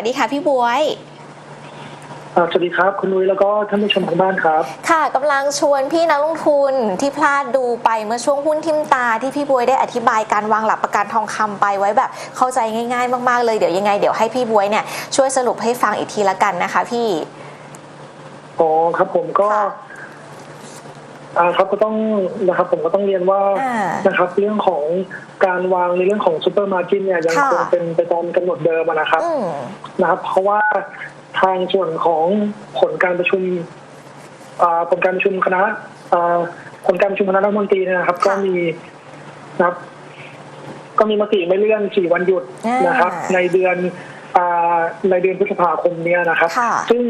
สวัสดีค่ะพี่บวยอ่าสวัสดีครับคุณนุ้ยแล้วก็ท่านผู้ชมทางบ้านครับ ค่ะกำลังชวนพี่นักลงทุนที่พลาดดูไปเมื่อช่วงหุ้นทิมตาที่พี่บวยได้อธิบายการวางหลักประกันทองคำไปไว้แบบ เข้าใจง่ายๆ มากๆเลยเดี๋ยวยังไงเดี๋ยวให้พี่บวยเนี่ยช่วยสรุปให้ฟังอีกทีละกันนะคะพี่ อ๋อครับผมก็ค่ะ อ่าครับก็ต้องนะครับผมก็ต้องเรียนว่าอ่า นะครับ เรื่องของการวางในเรื่องของซูเปอร์มาร์จินเนี่ยยังค่ะ คงเป็นไปตามกำหนดเดิมอะนะครับ อืม นะครับเพราะว่าทางส่วนของผลการประชุมอ่าผลการประชุมคณะอ่าผลการประชุมคณะรัฐมนตรีเนยนะครับ ก็มีนะครับ ก็มีมติไม่เลื่อนสี่วันหยุดอ่านนะครับในเดือนอ่าในเดือนพฤษภาคมเนี้ยนะครับ ค่ะ ซึ่ง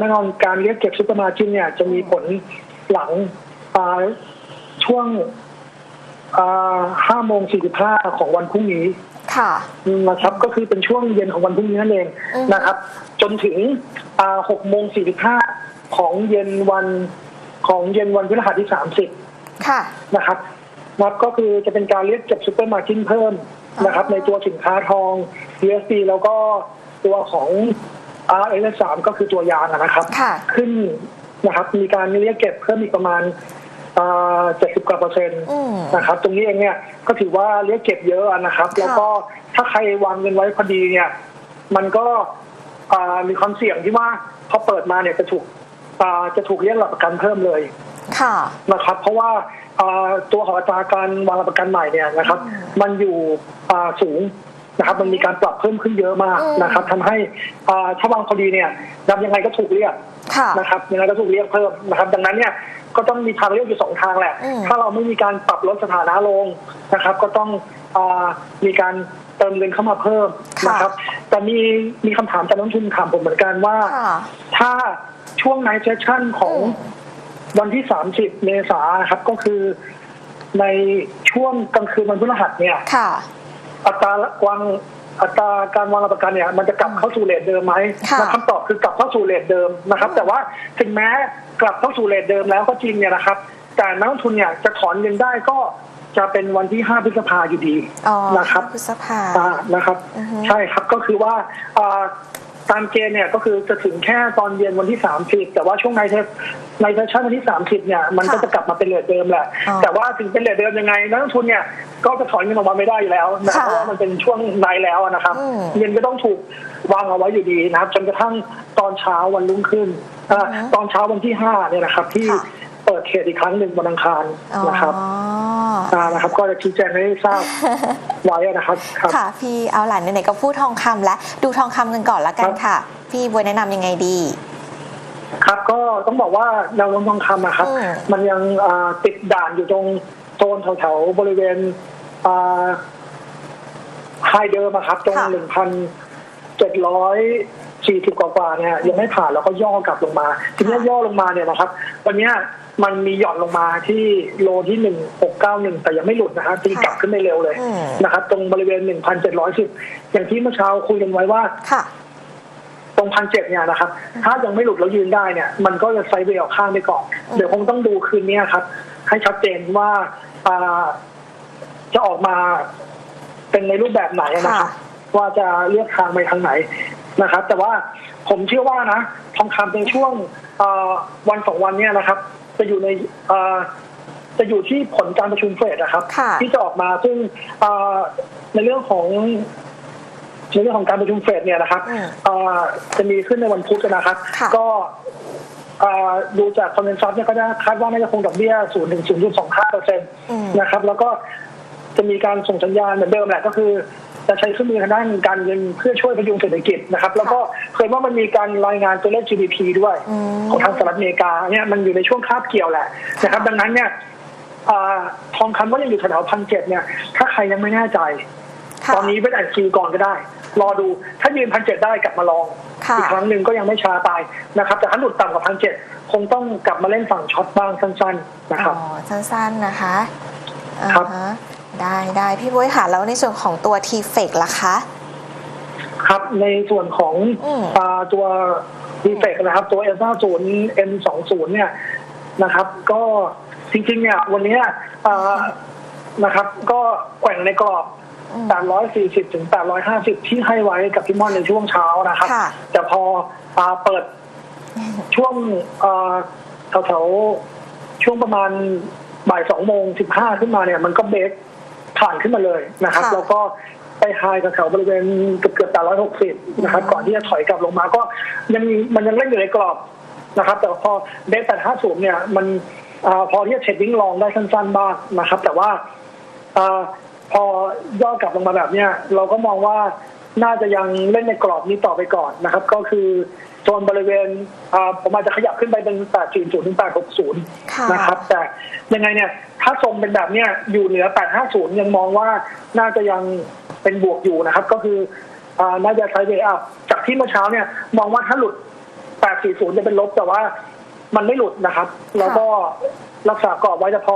แน่นอนการเรียกเก็บซุปเปอร์มาร์จินเนี่ยจะมีผล หลังอ่าช่วงห้าโมงสี่สิบห้าของวันพรุ่งนี้ ค่ะ นะครับ ก็คือเป็นช่วงเย็นของวันพรุ่งนี้นั่นเองอืมนะครับ จนถึงหกโมงสี่สิบห้าของเย็นวันของเย็นวันพฤหัสที่สามสิบค่ะ นะครับนับก็คือจะเป็นการเรียกเก็บซูเปอร์มาร์จินเพิ่มนะครับอ๋อในตัวสินค้าทอง USD แล้วก็ตัวของ RS3 ก็คือตัวยางอะนะครับค่ะขึ้น นะครับมีการเรียกเก็บเพิ่มอีกประมาณเจ็ดสิบกว่าเปอร์เซ็นต์อืมนะครับ ตรงนี้เองเนี่ยก็ถือว่าเรียกเก็บเยอะอะนะครับ แล้วก็ถ้าใครวางเงินไว้พอดีเนี่ย มันก็อ่ามีความเสี่ยงที่ว่าพอเปิดมาเนี่ยจะถูกอ่าจะถูกเรียกหลักประกันเพิ่มเลย ค่ะนะครับ เพราะว่าเอ่อตัวของอัตราการวางหลักประกันใหม่เนี่ยนะครับ มันอยู่อ่าสูง นะครับมันมีการปรับเพิ่มขึ้นเยอะมากอืมนะครับทำให้อ่าถ้าวางพอดีเนี่ยนับยังไงก็ถูกเรียกค่ะนะครับยังไงก็ถูกเรียกเพิ่มนะครับ ดังนั้นเนี่ยก็ต้องมีทางเลือกอยู่สองทางแหละอืมถ้าเราไม่มีการปรับลดสถานะลงนะครับ ก็ต้องอามีการเติมเงินเข้ามาเพิ่มนะครับ แต่มีมีคำถามจากนักลงทุนถามผมเหมือนกันว่าค่ะถ้าช่วงไนท์เซสชั่นของอืมวันที่30เมษายนครับก็คือในช่วงกลางคืนวันพฤหัสเนี่ยค่ะ อัตราวางอัตราการวางหลักประกันเนี่ยมันจะกลับเข้าสู่เรทเดิมไหมค่ะและคำตอบคือกลับเข้าสู่เรทเดิมนะครับ แต่ว่าถึงแม้กลับเข้าสู่เรทเดิมแล้วก็จริงเนี่ยนะครับ แต่นักลงทุนเนี่ยจะถอนเงินได้ก็จะเป็นวันที่ 5 พฤษภาอยู่ดีอ๋อนะครับพฤษภาอ่านะครับอือฮึใช่ครับก็คือว่าอ่า ตามเกณฑ์เนี่ยก็คือจะถึงแค่ตอนเย็นวันที่ 30 แต่ว่าช่วงในเทสในเทสชั่นวันที่ 30 เนี่ยมันก็จะกลับมาเป็นเรทเดิมแหละอ๋อแต่ว่าถึงเป็นเรทเดิมยังไงนักลงทุนเนี่ยก็จะถอนเงินออกมาไม่ได้อยู่แล้วนะค่ะเพราะว่ามันเป็นช่วงในแล้วนะครับอืมเงินก็ต้องถูกวางเอาไว้อยู่ดีนะครับจนกระทั่งตอนเช้าวันรุ่งขึ้นอ่าอือฮึตอนเช้าวันที่5เนี่ยนะครับที่ค่ะเปิดเทรดอีกครั้งหนึ่งวันอังคารอ๋อนะครับานะครับ ก็จะชี้แจงให้ทราบ ไว้นะครับครับค่ะพี่เอาหลานไหนๆก็พูดทองคำแล้วดูทองคำกันก่อนละกันครับค่ะ พี่บวยแนะนำยังไงดี ครับก็ต้องบอกว่าแนวโน้มทองคำนะครับอืมมันยังอ่าติดด่านอยู่ตรงโซนแถวๆบริเวณไฮเดิมอะครับ ตรงหนึ่งพันเจ็ดร้อยสี่สิบกว่าๆเนี่ยยังไม่ผ่านแล้วก็ย่อกลับลงมา ทีนี้ย่อลงมาเนี่ยนะครับ วันเนี้ย มันมีหย่อนลงมาที่โลที่หนึ่งหกเก้าหนึ่งแต่ยังไม่หลุดนะครับตีกลับขึ้นได้เร็วเลยอืมนะครับ ตรงบริเวณหนึ่งพันเจ็ดร้อยสิบอย่างที่เมื่อเช้าคุยกันไว้ว่าค่ะตรงพันเจ็ดเนี่ยนะครับ ถ้ายังไม่หลุดแล้วยืนได้เนี่ย มันก็จะไซด์เวย์ออกข้างไปก่อนอืมเดี๋ยวคงต้องดูคืนนี้ครับ ให้ชัดเจนว่าอ่าจะออกมาเป็นในรูปแบบไหนนะครับ ว่าจะเลือกทางไปทางไหนนะครับ แต่ว่าผมเชื่อว่านะ ทองคำในช่วงอ่า วันสองวันเนี่ยนะครับ จะอยู่ในอ่าจะอยู่ที่ผลการประชุมเฟดนะครับค่ะที่จะออกมาซึ่งอ่าในเรื่องของในเรื่องของการประชุมเฟดเนี่ยนะครับอืมอ่าจะมีขึ้นในวันพุธนะครับค่ะก็อ่าดูจากคอนเวนซัสเนี่ยก็จะคาดว่าน่าจะคงดอกเบี้ย0ูนย์ถึงศูนย์จุดสองห้าเปอร์เซ็นต์อืมนะครับ แล้วก็จะมีการส่งสัญญาณเหมือนเดิมแหละก็คือ จะใช้เครื่องมือทางด้านการเงินเพื่อช่วยพยุงเศรษฐกิจนะครับ แล้วก็เคยว่ามันมีการรายงานตัวเลข GDP ด้วยอืมของทางสหรัฐอเมริกาเนี่ยมันอยู่ในช่วงคาบเกี่ยวแหละนะครับ ดังนั้นเนี่ยอ่าทองคำว่ายังอยู่แถวพันเจ็ดเนี่ย ถ้าใครยังไม่แน่ใจค่ะตอนนี้เป็นอัดซีก่อนก็ได้ รอดูถ้ายืนพันเจ็ดได้กลับมาลองค่ะอีกครั้งหนึ่งก็ยังไม่ช้าไปนะครับ แต่ถ้าหลุดต่ำกว่าพันเจ็ดคงต้องกลับมาเล่นฝั่งช็อตบ้างสั้นๆนะครับอ๋อสั้นๆนะคะครับอ่าฮะ ได้ได้พี่บวยค่ะ แล้วในส่วนของตัวทีเฟกล่ะคะ ครับในส่วนของอืม อ่าตัวดีเฟกนะครับ ตัว S 5 0 M 2 0เนี่ยนะครับ ก็จริงๆ เนี่ยวันเนี้ยอ่านะครับ ก็แกว่งในกรอบ อืม 840 ถึง 850 ที่ให้ไว้กับพี่ม่อนในช่วงเช้านะครับ ค่ะ แต่พออาเปิดช่วงเอ่อแถวๆช่วงประมาณบ่ายสองโมงสิบห้าขึ้นมาเนี่ย มันก็เบรก ผ่านขึ้นมาเลยนะครับ ค่ะ แล้วก็ไปไฮกับแถวบริเวณเกือบเกือบ860นะครับ ก่อนที่จะถอยกลับลงมาก็ยังมีมันยังเล่นอยู่ในกรอบนะครับ แต่พอเบรก850เนี่ยมันอาพอที่จะเทรดดิ้งลองได้สั้นๆบ้างนะครับ แต่ว่าอาพอย่อกลับลงมาแบบเนี้ยเราก็มองว่า น่าจะยังเล่นในกรอบนี้ต่อไปก่อนนะครับ ก็คือโซนบริเวณอ่าผมอาจจะขยับขึ้นไปเป็น840ถึงค่ะ860 นะครับ แต่ยังไงเนี่ย ถ้าทรงเป็นแบบเนี้ยอยู่เหนือ 850 ยังมองว่าน่าจะยังเป็นบวกอยู่นะครับ ก็คืออ่าน่าจะไซด์เวย์อัพจากที่เมื่อเช้าเนี่ย มองว่าถ้าหลุด 840 จะเป็นลบแต่ว่ามันไม่หลุดนะครับ แล้วก็ รักษากรอบไว้แต่พอ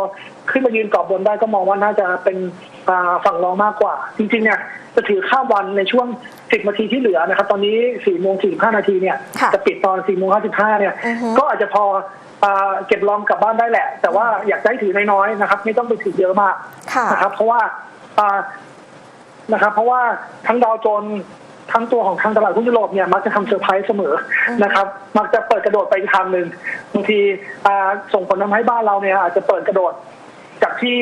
ขึ้นมายืนกรอบบนได้ก็มองว่าน่าจะเป็นอ่าฝั่งรองมากกว่า จริงๆเนี่ยจะถือข้ามวันในช่วง 10 นาทีที่เหลือนะครับ ตอนนี้ 4 โมง 45 นาทีเนี่ยค่ะจะปิดตอน 4 โมง 55 เนี่ยอือฮึก็อาจจะพออ่าเก็บลองกลับบ้านได้แหละ แต่ว่าอยากจะให้ถือน้อยๆนะครับ ไม่ต้องไปถือเยอะมากค่ะนะครับ เพราะว่าอ่านะครับ เพราะว่าทั้งดาวโจน ส์ทั้งตัวของทางตลาดหุ้นยุโรปเนี่ยมักจะทำเซอร์ไพรส์เสมอนะครับ มักจะเปิดกระโดดไปอีกทางหนึ่งบางทีอ่าส่งผลทำให้บ้านเราเนี่ยอาจจะเปิดกระโดด จากที่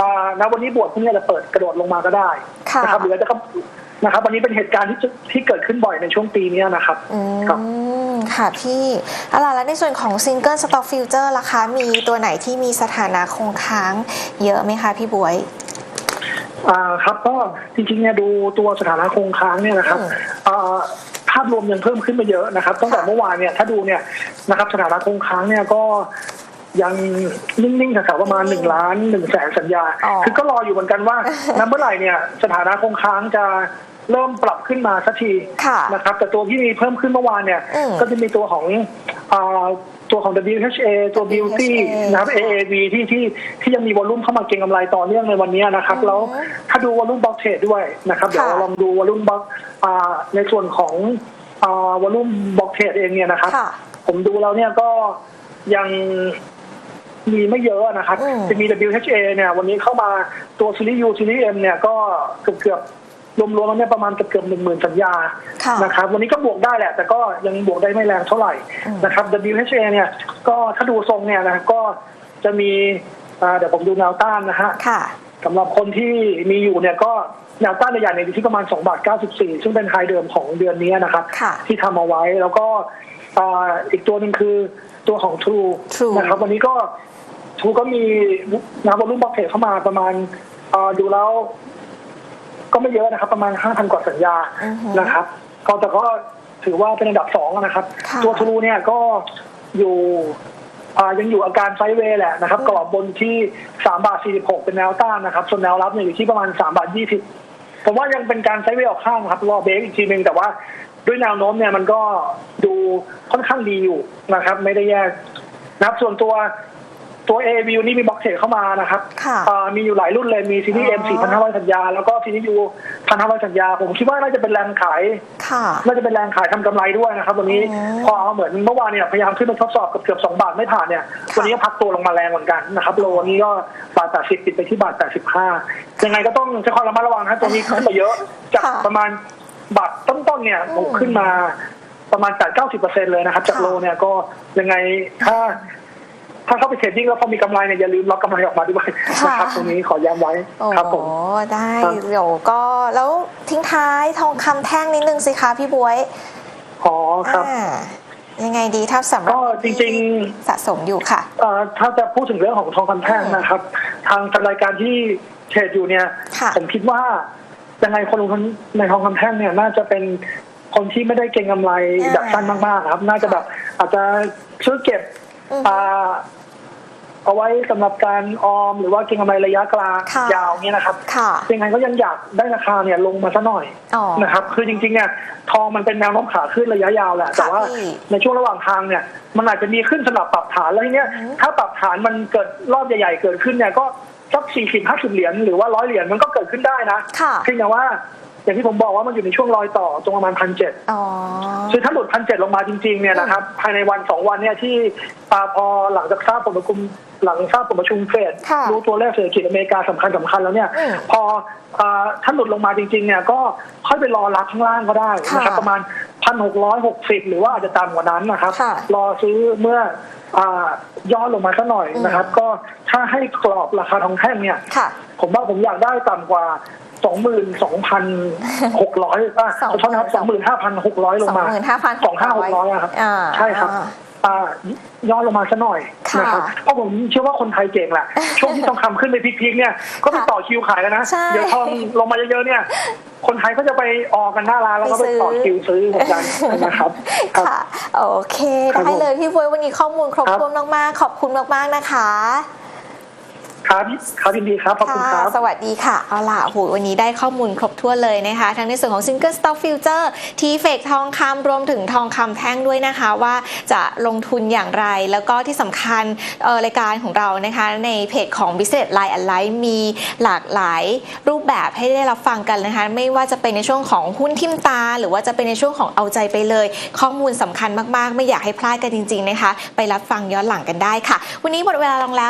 อ่าณวันนี้บวกพวกนี้อาจจะเปิดกระโดดลงมาก็ได้ค่ะนะครับหรืออาจจะก็นะครับวันนี้เป็นเหตุการณ์ที่จะที่เกิดขึ้นบ่อยในช่วงปีเนี้ยนะครับอืครับมค่ะพี่อะไรแล้วในส่วนของซิงเกิลสต็อกฟิวเจอร์ล่ะคะ มีตัวไหนที่มีสถานะคงค้างเยอะไหมคะพี่บวย อ่าครับก็จริงๆเนี่ยดูตัวสถานะคงค้างเนี่ยนะครับอืมอ่าภาพรวมยังเพิ่มขึ้นมาเยอะนะครับตั้งแต่ค่ะเมื่อวานเนี่ยถ้าดูเนี่ยนะครับสถานะคงค้างเนี่ยก็ยังนิ่งๆแถวๆประมาณหนึ่งล้านหนึ่งแสนสัญญาอ๋อคือก็รออยู่เหมือนกันว่านัเมื่อไหร่เนี่ยสถานะคงค้างจะเริ่มปรับขึ้นมาสักทีค่ะนะครับ แต่ตัวที่มีเพิ่มขึ้นเมื่อวานเนี่ยอืมก็จะมีตัวของอา ตัวของ WHA ตัว Beauty WHA นะครับ AAV ที่ที่ที่ยังมีวอลลุ่มเข้ามาเก็งกำไรต่อเนื่องในวันนี้นะครับอืมแล้วถ้าดูวอลลุ่มบล็อกเทรดด้วยนะครับเดี๋ยวค่ะเราลองดูวอลลุ่มบล็อกในส่วนของวอลลุ่มบล็อกเทรดเองเนี่ยนะครับค่ะผมดูแล้วเนี่ยก็ยังมีไม่เยอะนะครับอืมจะมี WHA เนี่ยวันนี้เข้ามาตัวซีรีส์ U ซีรีส์ M เนี่ยก็เกือบเกือบ รวมๆแล้วเนี่ยประมาณเกือบเกือบหนึ่งหมื่นสัญญาค่ะนะครับวันนี้ก็บวกได้แหละ แต่ก็ยังบวกได้ไม่แรงเท่าไหร่อืมนะครับ WHA เนี่ยก็ถ้าดูทรงเนี่ยนะก็จะมีอ่าเดี๋ยวผมดูแนวต้านนะฮะค่ะสำหรับคนที่มีอยู่เนี่ยก็แนวต้านใหญ่ๆเนี่ยอยู่ที่ประมาณ2บาท94 ซึ่งเป็นไฮเดิมของเดือนนี้นะครับค่ะที่ทำเอาไว้แล้วก็อ่าอีกตัวหนึ่งคือตัวของ True True นะครับ วันนี้ก็ True ก็มีนับวอลุ่มบล็อกเทรดเข้ามาประมาณอ่าดูแล้ว ก็ไม่เยอะนะครับ ประมาณ 5,000 กว่าสัญญาอือฮึนะครับ ก็แต่ก็ถือว่าเป็นอันดับสองนะครับค่ะตัว True เนี่ยก็อยู่อ่ายังอยู่อาการไซด์เวย์แหละนะครับอืมกรอบบนที่3บาท46เป็นแนวต้านนะครับ ส่วนแนวรับเนี่ยอยู่ที่ประมาณ3บาท20ผมว่ายังเป็นการไซด์เวย์ออกข้างครับรอเบรกอีกทีหนึ่งแต่ว่าด้วยแนวโน้มเนี่ยมันก็ดูค่อนข้างดีอยู่นะครับ ไม่ได้แย่นะครับ ส่วนตัว ตัว AV นี่มีบล็อกเทรดเข้ามานะครับค่ะอ่ามีอยู่หลายรุ่นเลยมีซีรีส์ M 4,500สัญญา แล้วก็ซีรีส์ U 1,500สัญญา ผมคิดว่าน่าจะเป็นแรงขาย ค่ะ น่าจะเป็นแรงขายทำกำไรด้วยนะครับวันนี้อืมพอเอาเหมือนเมื่อวานเนี่ยพยายามขึ้นไปทดสอบเกือบเกือบสองบาทไม่ผ่านเนี่ยค่ะ วันนี้ก็พักตัวลงมาแรงเหมือนกันนะครับโลนี้ก็บาทแปดสิบปิดไปที่บาทแปดสิบห้ายังไงก็ต้องใช้ความระมัดระวังนะตัวนี้ขึ้นมาเยอะจากค่ะประมาณบาทต้นๆเนี่ยอืมผมขึ้นมาประมาณแปดเก้าสิบเปอร์เซ็นเลยนะครับจากค่ะ โลเนี่ยก็ยังไงถ้า ถ้าเข้าไปเทรดดิ้งแล้วพอมีกำไรเนี่ยอย่าลืมล็อกกำไรออกมาด้วยนะครับตรงนี้ขอย้ำไว้โอ้ครับผมได้ครับเดี๋ยวก็แล้วทิ้งท้ายทองคำแท่งนิดนึงสิคะพี่บวยอ๋อครับอ่ายังไงดีถ้าสำหรับก็จริงสะสมอยู่ค่ะเอ่อถ้าจะพูดถึงเรื่องของทองคำแท่งอืมนะครับทางทางรายการที่เทรดอยู่เนี่ยค่ะผมคิดว่ายังไงคนลงทุนในทองคำแท่งเนี่ยน่าจะเป็นคนที่ไม่ได้เก็งกำไรอ่าแบบสั้นมากๆครับ น่าจะแบบอาจจะซื้อเก็บอืมอ่า เอาไว้สำหรับการออมหรือว่าเก็งกำไรระยะกลางค่ะยาวเนี่ยนะครับค่ะยังไงก็ยังอยากได้ราคาเนี่ยลงมาซะหน่อยอ๋อนะครับ คือจริงๆเนี่ยทองมันเป็นแนวโน้มขาขึ้นระยะยาวแหละ แต่ว่าพี่ในช่วงระหว่างทางเนี่ย มันอาจจะมีขึ้นสำหรับปรับฐานแล้วทีเนี้ยอืมถ้าปรับฐานมันเกิดรอบใหญ่ๆเกิดขึ้นเนี่ยก็สักสี่สิบห้าสิบเหรียญหรือว่าร้อยเหรียญมันก็เกิดขึ้นได้นะค่ะเพียงแต่ว่า อย่างที่ผมบอกว่ามันอยู่ในช่วงรอยต่อตรงประมาณพันเจ็ดอ๋อ คือถ้าหลุดพันเจ็ดลงมาจริงๆเนี่ยนะครับภายในวันสองวันเนี่ยที่อ่าพอหลังจากทราบผลประชุมหลังทราบผลประชุมเฟดค่ะรู้ตัวเลขเศรษฐกิจอเมริกาสำคัญสำคัญแล้วเนี่ย อืมพออ่าถ้าหลุดลงมาจริงๆเนี่ยก็ค่อยไปรอรับข้างล่างก็ได้นะครับค่ะประมาณพันหกร้อยหกสิบหรือว่าอาจจะต่ำกว่านั้นนะครับ ค่ะ รอซื้อเมื่ออ่าย่อลงมาสักหน่อยนะครับ ก็ถ้าให้กรอบราคาทองแท่งเนี่ย ค่ะ ผมว่าผมอยากได้ต่ำกว่า สองหมื่นสองพันหกร้อยอะสองขอโทษนะครับสองหมื่นห้าพันหกร้อยลงมา25,600สองห้าหกร้อยครับอ่าใช่ครับอ่าอ่าย่อลงมาซะหน่อยค่ะนะครับเพราะผมเชื่อว่าคนไทยเก่งแหละช่วงที่ทองคำขึ้นไปพีคๆเนี่ยก็ไปค่ะต่อคิวขายกันนะใช่เดี๋ยวทองลงมาเยอะๆเนี่ย คนไทยก็จะไปออกกันหน้าร้านแล้วก็ไปต่อคิวซื้อเหมือนกันนะครับครับค่ะโอเคครับได้เลยพี่บวยวันนี้ข้อมูลครบครับถ้วนมากๆขอบคุณมากๆนะคะ ครับครับยินดีครับขอบคุณครับ สวัสดีค่ะ เอาล่ะโหวันนี้ได้ข้อมูลครบถ้วนเลยนะคะ ทั้งในส่วนของ Single Stock Future ทีเฟกทองคำรวมถึงทองคำแท่งด้วยนะคะ ว่าจะลงทุนอย่างไร แล้วก็ที่สำคัญเอ่อรายการของเรานะคะ ในเพจของ Business Line อันไลน์มีหลากหลายรูปแบบให้ได้รับฟังกันนะคะ ไม่ว่าจะเป็นในช่วงของหุ้นทิมตา หรือว่าจะเป็นในช่วงของเอาใจไปเลย ข้อมูลสำคัญมากๆ ไม่อยากให้พลาดกันจริง ๆนะคะ ไปรับฟังย้อนหลังกันได้ค่ะ วันนี้หมดเวลาลงแล้ว